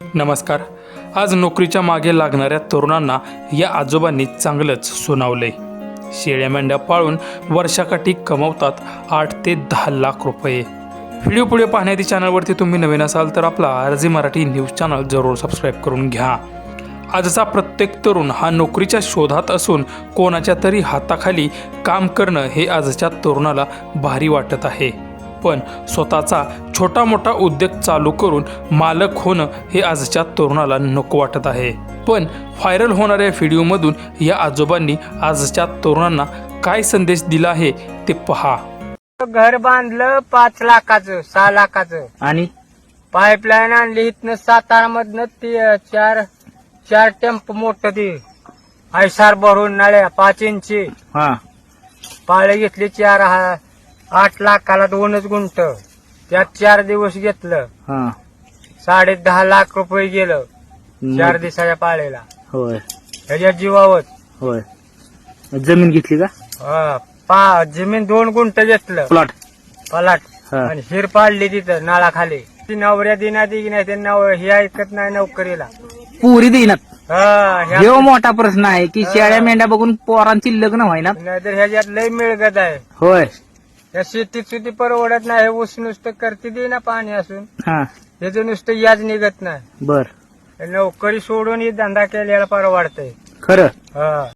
नमस्कार. आज नोकरीच्या मागे लागणाऱ्या तरुणांना या आजोबांनी चांगलंच सुनावले शेळ्या मेंढ्या पाळून वर्षाकाठी कमवतात आठ ते दहा लाख रुपये. व्हिडिओ पुढे पाहण्याआधी चॅनलवरती तुम्ही नवीन असाल तर आपला आरजी मराठी न्यूज चॅनल जरूर सबस्क्राईब करून घ्या. आजचा प्रत्येक तरुण हा नोकरीच्या शोधात असून कोणाच्या तरी हाताखाली काम करणं हे आजच्या तरुणाला भारी वाटत आहे. पण स्वतःचा छोटा मोठा उद्योग चालू करून मालक होणं हे आजच्या तरुणाला नको वाटत आहे. पण व्हायरल होणाऱ्या व्हिडिओमधून या आजोबांनी आजच्या तरुणांना काय संदेश दिला आहे ते पहा. घर बांधलं पाच लाखाचं सहा लाखाचं. आणि? पाईपलाईन आणली इथनं सातारा मधनं ती चार चार टेम्प मोठ ती. ऐसार भरून नळ्या पाच इंची. हा. पाळे घेतली चार हा आठ लाखाला दोनच गुंट त्यात चार दिवस घेतलं. हा. साडे दहा लाख रुपये गेलं चार दिवसाच्या पाळेला. होय. ह्याच्या जीवावर. होय. जमीन घेतली का? हा, पा जमीन दोन गुंट घेतलं. प्लॉट. पलाट. हा. आणि हिर पाडली तिथं नाळाखाली. ती नवऱ्या दिना दी नाही ते नव हे ऐकत नाही नोकरीला. पुरी देईनात हा, ह्या- हे मोठा प्रश्न आहे की शेळ्या मेंढ्या बघून पोरांची लग्न व्हायना नाहीतर ह्याच्यात लय मिळगत आहे. होय. या शेतीत सुद्धा परवडत नाही हे ऊस नुसतं करते दे ना पाणी असून. हा. ह्याचं नुसतं याज निघत नाही. बर. नोकरी सोडून ही धंदा केलेला परवडतंय. खरं. हा.